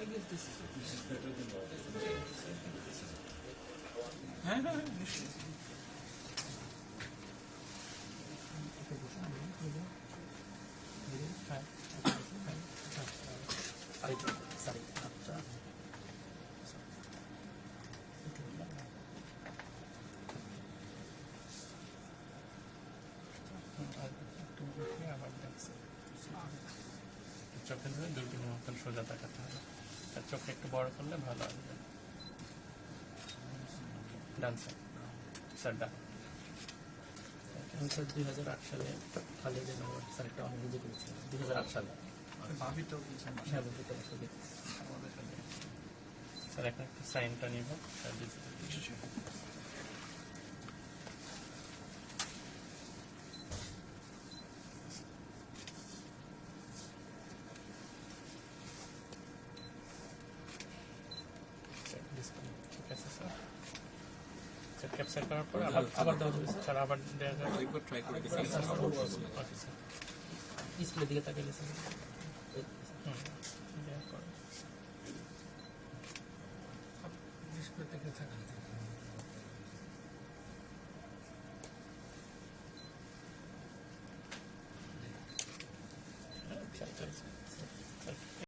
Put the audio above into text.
I guess this is. This is better than all. হ্যাঁ I don't know. চোখে ধরে দূরবীনের মতন সোজা তাকাতে হবে আর চোখে একটু বড় করলে ভালো আসবে ডান স্যার ডান স্যার দুই হাজার আট সালে খালেদের স্যার একটা অনুভূতি করেছিলাম দুই আট সালে স্যার একটা সাইনটা নিব স্যার ক্যাপচার করার পরে আবার আবার দেওয়া হবে স্যার। আবার দেওয়া যাবে। একবার ট্রাই করে দেখি। আচ্ছা, ওকে স্যার। ডিসপ্লে দিকে তাকিয়ে গেছে ডিসপ্লে দিকে তাকিয়ে আচ্ছা,